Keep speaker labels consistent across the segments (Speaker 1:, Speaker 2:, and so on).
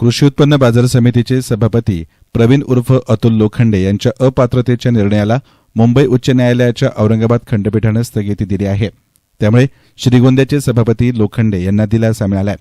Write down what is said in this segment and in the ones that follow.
Speaker 1: कृषी उत्पन्न बाजार समितीचे सभापती प्रवीण उर्फ अतुल लोखंडे यांच्या अपात्रतेच्या निर्णयाला मुंबई उच्च न्यायालयाच्या औरंगाबाद खंडपीठानं स्थगिती दिली आहे. त्यामुळे श्रीगोंद्याचे सभापती लोखंडे यांना दिलासा मिळालाय.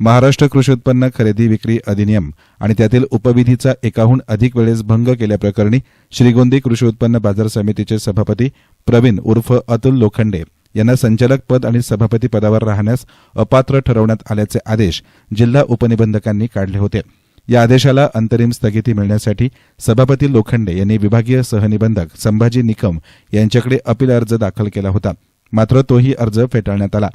Speaker 1: महाराष्ट्र कृषी उत्पन्न खरेदी विक्री अधिनियम आणि त्यातील उपविधीचा एकाहून अधिक वेळेस भंग केल्याप्रकरणी श्रीगोंदी कृषी उत्पन्न बाजार समितीचे सभापती प्रवीण उर्फ अतुल लोखंडे यांना संचालक पद आणि सभापती पदावर राहण्यास अपात्र ठरवण्यात आल्याचे आदेश जिल्हा उपनिबंधकांनी काढले होते. या आदेशाला अंतरिम स्थगिती मिळण्यासाठी सभापती लोखंडे यांनी विभागीय सहनिबंधक संभाजी निकम यांच्याकडे अपील अर्ज दाखल केला होता. मात्र तोही अर्ज फेटाळण्यात आला.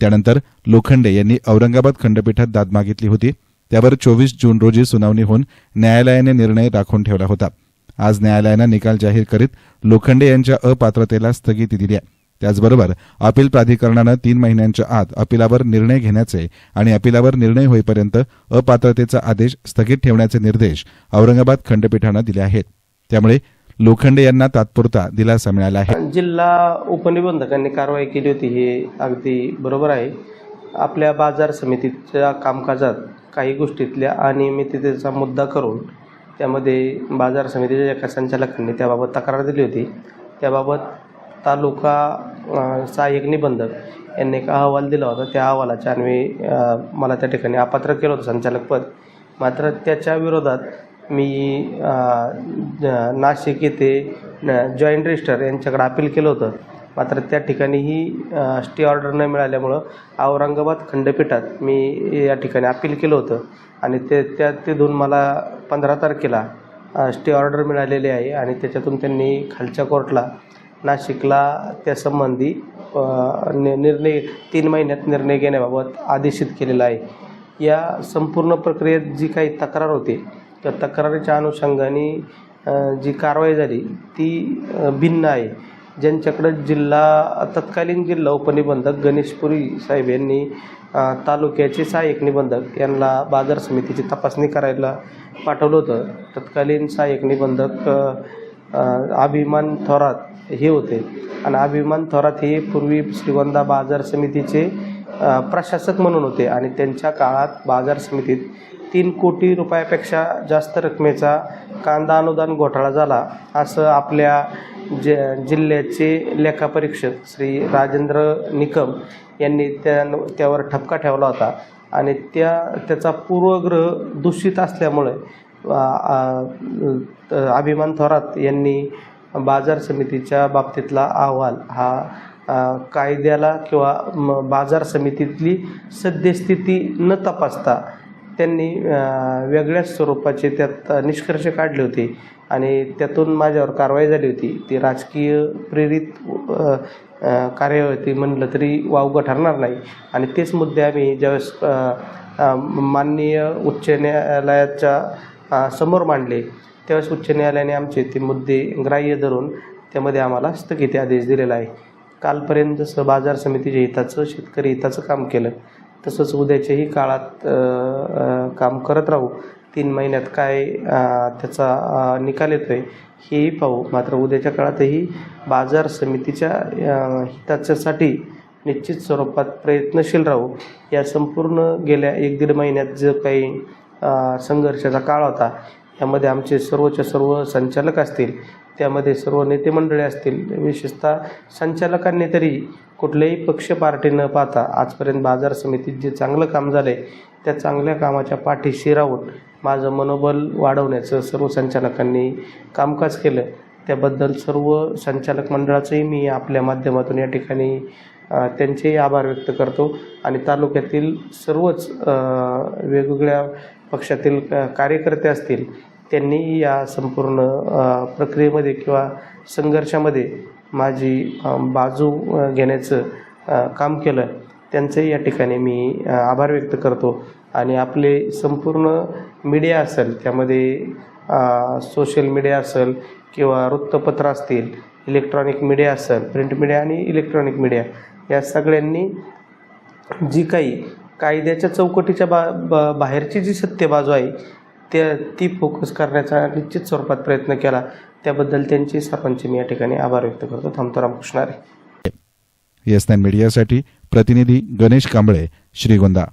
Speaker 1: त्यानंतर लोखंडे यांनी औरंगाबाद खंडपीठात दाद मागितली होती. त्यावर चोवीस जून रोजी सुनावणी होऊन न्यायालयाने निर्णय राखून ठेवला होता. आज न्यायालयानं निकाल जाहीर करीत लोखंडे यांच्या अपात्रतेला स्थगिती दिली आहे. त्याचबरोबर अपील प्राधिकरणानं तीन महिन्यांच्या आत अपिलावर निर्णय घेण्याचे आणि अपिलावर निर्णय होईपर्यंत अपात्रतेचा आदेश स्थगित ठेवण्याचे निर्देश औरंगाबाद खंडपीठानं दिले आहेत. त्यामुळे लोखंडे यांना तात्पुरता दिलासा मिळाला आहे.
Speaker 2: जिल्हा उपनिबंधकांनी कारवाई केली होती हे अगदी बरोबर आहे. आपल्या बाजार समितीच्या कामकाजात काही गोष्टीतल्या अनियमिततेचा मुद्दा करून त्यामध्ये बाजार समितीच्या एका संचालकांनी त्याबाबत तक्रार दिली होती. त्याबाबत तालुका सहाय्यक निबंधक यांनी एक अहवाल दिला होता. त्या अहवालाच्या अन्वये मला त्या ठिकाणी अपात्र केलं होतं संचालकपद मात्र त्याच्या विरोधात मी नाशिक येथे जॉईंट रजिस्टर यांच्याकडे अपील केलं होतं. मात्र त्या ठिकाणीही स्टे ऑर्डर न मिळाल्यामुळं औरंगाबाद खंडपीठात मी या ठिकाणी अपील केलं होतं. आणि ते त्या तिथून मला पंधरा तारखेला स्टे ऑर्डर मिळालेली आहे. आणि त्याच्यातून त्यांनी खालच्या कोर्टला नाशिकला त्यासंबंधी नि- निर्णय तीन महिन्यात निर्णय घेण्याबाबत आदेशित केलेला आहे. या संपूर्ण प्रक्रियेत जी काही तक्रार होती त्या तक्रारीच्या अनुषंगाने जी कारवाई झाली ती भिन्न आहे. ज्यांच्याकडं जिल्हा तत्कालीन जिल्हा उपनिबंधक गणेशपुरी साहेब यांनी तालुक्याचे सहाय्यक निबंधक यांना बाजार समितीची तपासणी करायला पाठवलं होतं. तत्कालीन सहाय्यक निबंधक अभिमान थोरात हे होते. आणि अभिमान थोरात हे पूर्वी श्रीगोंदा बाजार समितीचे प्रशासक म्हणून होते. आणि त्यांच्या काळात बाजार समितीत तीन कोटी रुपयापेक्षा जास्त रकमेचा कांदा अनुदान घोटाळा झाला. असं आपल्या ज जिल्ह्याचे लेखापरीक्षक श्री राजेंद्र निकम यांनी त्या त्यावर ठपका ठेवला होता. आणि त्या त्याचा पूर्वग्रह दूषित असल्यामुळे अभिमान थोरात यांनी बाजार समितीच्या बाबतीतला अहवाल हा कायद्याला किंवा बाजार समितीतली सद्यस्थिती न तपासता त्यांनी वेगळ्याच स्वरूपाचे त्यात निष्कर्ष काढले होते आणि त्यातून माझ्यावर कारवाई झाली होती. ती राजकीय प्रेरित कार्यवाही कार्य होती म्हणलं तरी वावगं ठरणार नाही. आणि तेच मुद्दे आम्ही ज्यावेळेस माननीय उच्च न्यायालयाच्या समोर मांडले त्यावेळेस उच्च न्यायालयाने आमचे ते मुद्दे ग्राह्य धरून त्यामध्ये आम्हाला स्थगिती आदेश दिलेला आहे. कालपर्यंत जसं बाजार समितीच्या हिताचं शेतकरी हिताचं काम केलं तसंच उद्याच्याही काळात काम करत राहू तीन महिन्यात काय त्याचा निकाल येतो आहे हेही पाहू. मात्र उद्याच्या काळातही बाजार समितीच्या हिताच्यासाठी निश्चित स्वरूपात प्रयत्नशील राहू. या संपूर्ण गेल्या एक दीड महिन्यात जो काही संघर्षाचा काळ होता यामध्ये आमचे सर्वच्या सर्व संचालक असतील त्यामध्ये सर्व नेते मंडळी असतील विशेषतः संचालकांनी तरी कुठल्याही पक्ष पार्टी न पाहता आजपर्यंत बाजार समितीत जे चांगलं काम झालं आहे त्या चांगल्या कामाच्या पाठीशी राहून माझं मनोबल वाढवण्याचं सर्व संचालकांनी कामकाज केलं. त्याबद्दल सर्व संचालक मंडळाचंही मी आपल्या माध्यमातून या ठिकाणी त्यांचेही आभार व्यक्त करतो आणि तालुक्यातील सर्वच वेगवेगळ्या पक्षातील कार्यकर्ते असतील त्यांनी या संपूर्ण प्रक्रियेमध्ये किंवा संघर्षामध्ये माझी बाजू घेण्याचं काम केलं. त्यांचंही या ठिकाणी मी आभार व्यक्त करतो. आणि आपले संपूर्ण मीडिया असेल त्यामध्ये सोशल मीडिया असेल किंवा वृत्तपत्र असतील इलेक्ट्रॉनिक मीडिया असेल प्रिंट मीडिया आणि इलेक्ट्रॉनिक मीडिया या सगळ्यांनी जी काही कायद्याच्या चौकटीच्या बा बा बाहेरची जी सत्य बाजू आहे त्या ती फोकस करण्याचा निश्चित स्वरूपात प्रयत्न केला. त्याबद्दल त्यांची सरपंच मी या ठिकाणी आभार व्यक्त करतो. थांबतो रामकृष्ण
Speaker 1: येस नाईन मीडियासाठी प्रतिनिधी गणेश कांबळे श्रीगोंदा.